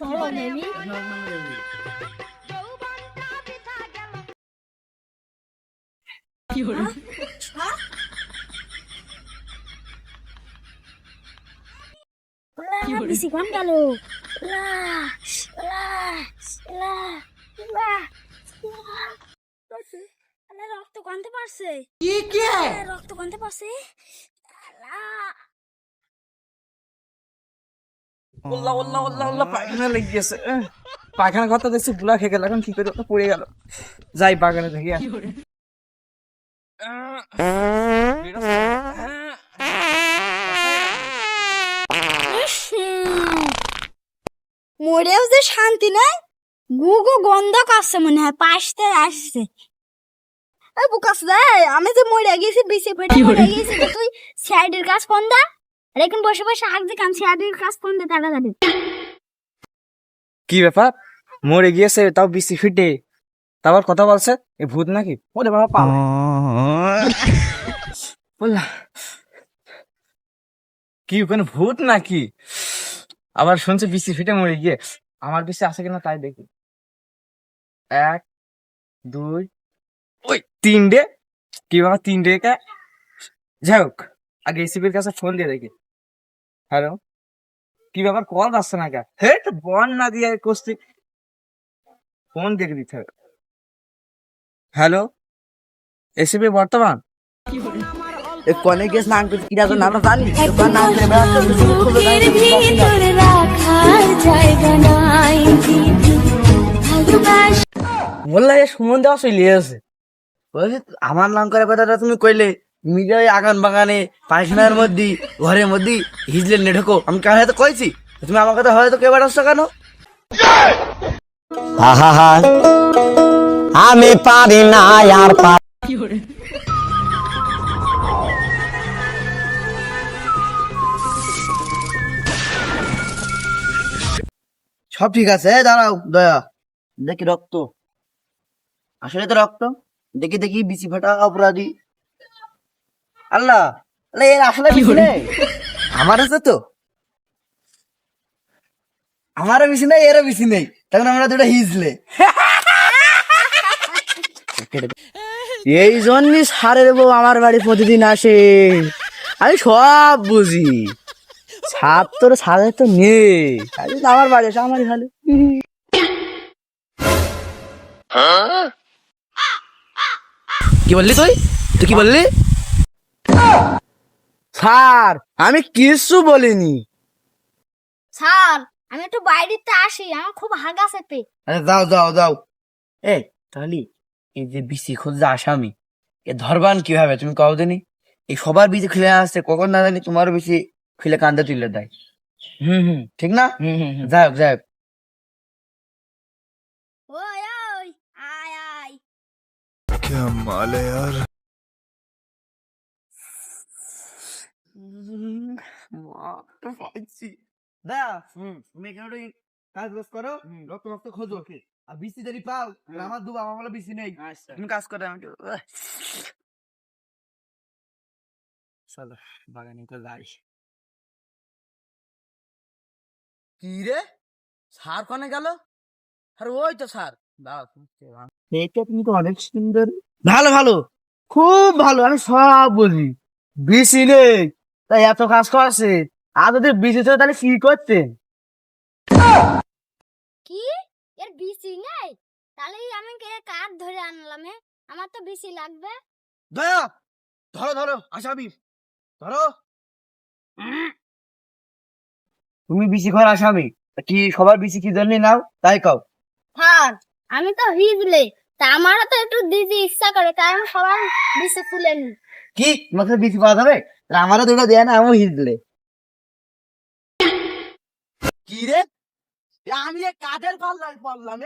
Baby বেশি কোন গেল রক্ত কমতে পারছে কি কে রক্ত কমতে পারছে পায়খানা গেছে কথা দেখছি খেয়ে গেল এখন কি করে পড়ে গেল। যাই বাগানে। আহ, মরেও যে শান্তি নাই গু গু গন্ধ করছে মনে হয় পাশতে আসছে। বুকাস আমি যে মরে গেছি বিসি ফেটে মরে গেছি তুই সাইডের কাজ ফোন দা আর এখন বসে বসে হাক যে কাম সাইডের কাজ ফোন দে টাকা যাবে কি ব্যাপার? মরে গিয়েছে, তাও বিসি ফিটে। তারপর কথা বলছে? এ ভূত নাকি? ওরে বাবা পাল কি ওখানে ভূত নাকি? আবার শুনছে বিসি ফিটে মরে গিয়ে। আমার বিসি আছে কিনা তাই দেখি। এক, দুই, ওই তিনটে। কি বাবা তিনটে যাই হোক, আগে এসিপির কাছে ফোন দিয়ে দেখি। হ্যালো? কি ব্যাপার? কল আসছে না কে হে বন না দিয়ে কস্তি ফোন দেখে দিতে হবে। হ্যালো? এসিপি বর্তমান? কনে গেছ নাম করতে কিরা তো নাম জানি? তোর নাম করে বেড়া এ সুমন দেওয়া চলে আছে বলছে আমার নাম করে কথাটা তুমি কইলে? মিডিয়ায় আগান বাগানে পায়খানার মধ্যে ঘরের মধ্যে হিজলে নে ঢোকো আমি কার হাতে কইছি? তুমি আমার কথা হয়তো কেবার আসছো কেন? আহা আমি পারি না আর পারি সব ঠিক আছে দাঁড়াও দয়া। দেখি রক্ত। আসলে তো রক্ত। দেখি দেখি বিচি ফাটা অপরাধী। আল্লাহ আল্লাহ, এর আসলে বিচি নেই। আমার আছে তো। আমারও বেশি নেই এরও বেশি নেই। তখন আমরা দুটো হিজলে। এই জন্যই সারের বউ আমার বাড়ি প্রতিদিন আসে। আমি সব বুঝি। ছাদ তোর ছাদে তো নেই। তো আমার বাড়ি এসে আমারই ভালো কি বললি তুই? তুই কি বললি? স্যার আমি কিছু বলিনি স্যার আমি একটু বাইরেতে আসি আমার খুব হাগা চেপে আরে যাও যাও যাও এ তাহলে এই যে বিসি খুঁজছে আসামি এ ধরবান কিভাবে তুমি কও দিনি এই সবার বিচি খুলে আসছে কখন না জানি তোমারও বেশি খুলে কান্দে তুলে দেয় হুম হুম ঠিক না হুম হুম যাই হোক যাই হোক ওই ওই আয় আয় क्या माल है यार দা তুমি এখানে কাজ বাজ করো রক্ত রক্ত খোঁজো। আর বিসি যদি পাও আমার দুবা আমার বলে বিসি নেই। তুমি কাজ করো আমি চলো বাগানে তো যাই। কি রে? সার কনে গেল? আরে ওই তো সার। এটা তুমি তো অনেক সুন্দর। ভালো ভালো। খুব ভালো আমি সব বুঝি। বিসি নেই। তাই এত কাজ করছে? আর যদি বিসি ছিল তাহলে কি করতেন কি? এর বিসি নেই? তাহলে আমি কে কাঠ ধরে আনলাম? আমার তো বিসি লাগবে। দয়া ধরো ধরো আসামি। ধরো। তুমি বিসি ঘর আসামি। কি সবার বিসি কি জন্য নাও? তাই কও। স্যার আমি তো হিজলে। তা আমারও তো একটু দিদি ইচ্ছা করে তাই আমি সবার বিসি নি কি? তোমাকে বিসি পাওয়া যাবে আমারও দুটো দেয় না আমিও হিটলে কি রে আমি কাঠের পাল্লায় পড়লাম